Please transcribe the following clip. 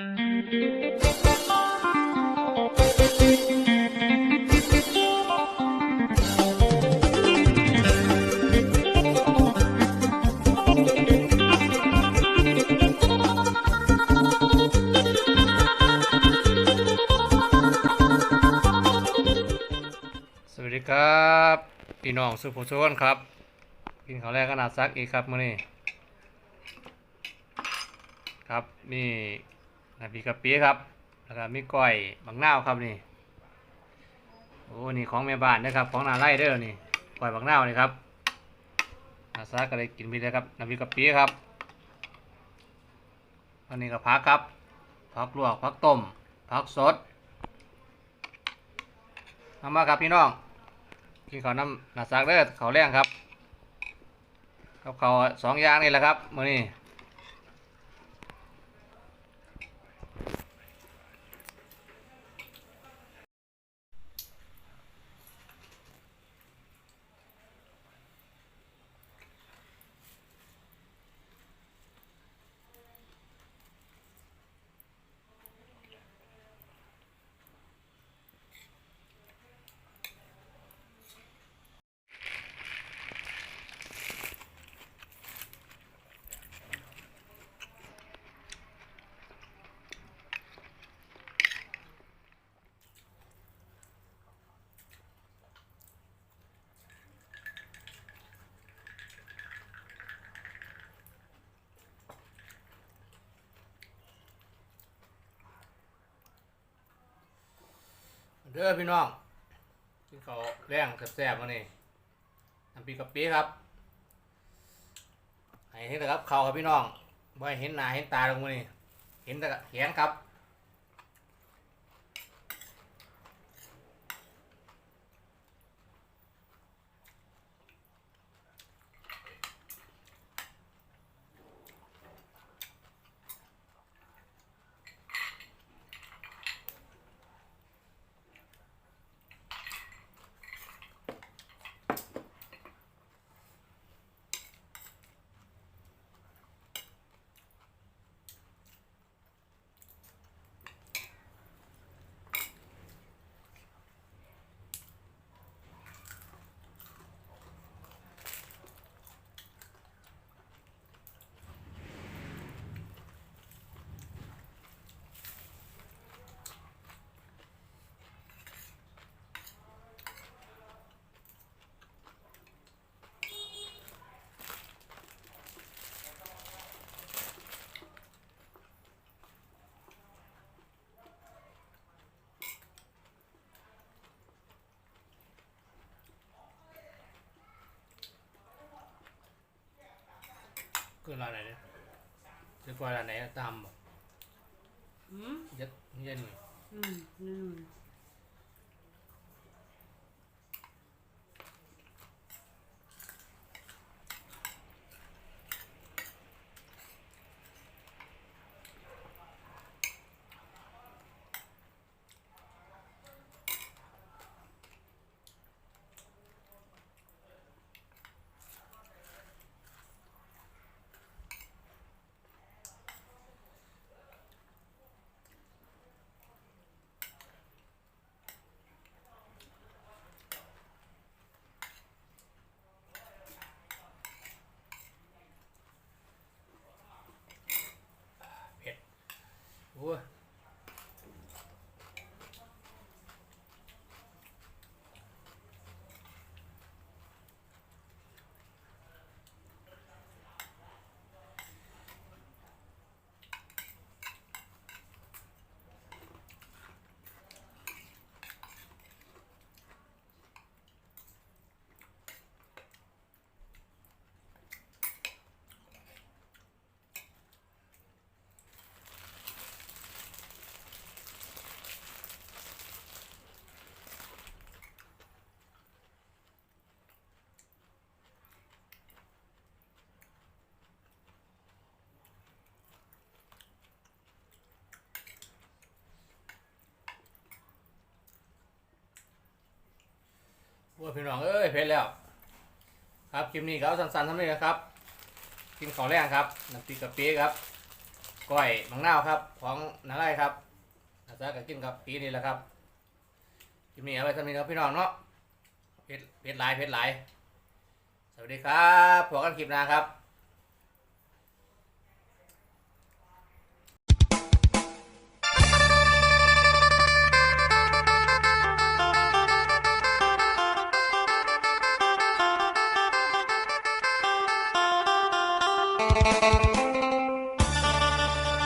สวัสดีครับพี่น้องสุภุชนครับ กินข้าวแรกขนาดซักอีกครับมื้อนี้ครับนี่ น้ำพริกกะปิครับ แล้วก็มีก้อยบังนาวครับนี่ โอ้ นี่ของแม่บ้านนะครับ ของนาไร่เด้อนี่ก้อยบังนาวนี่ครับนาซักก็เลยกินไปเลยครับน้ำพริกกะปิครับอันนี้ก็ผักครับผักลวกผักต้มผักสดเอามาครับพี่น้องกินข้าวน้ำหนาซักเด้อข้าวแรงครับกับข้าวสองอย่างนี่แหละครับมื้อนี้ เด้อพี่น้องกินข้าวแรงแซ่บๆมานี่น้ำปีกะปิครับให้เห็นแต่ครับข้าวครับพี่น้องบ่ให้เห็นหน้าเห็นตาลงมานี่เห็นแต่แขนครับ คือร้านไหนเนี่ยจะกว่าร้านไหนอะตามบ่อืมยัดยัดนี่อืมอืม ว่าพี่น้องเอ้ยเผ็ดแล้ว ครับคลิปนี้ก็เอาสั้นๆเท่านี้นะครับกินของแรงครับน้ำพริกกะปิครับก้อยมังนาวครับ ของนาไรครับอาซากับกินกับปีนี่แหละครับคลิปนี้เอาไว้ทำนี้ครับพี่น้องเนาะเพชรเพชรหลายเพชรหลายสวัสดีครับพบกันคลิปหน้าครับ Thank you.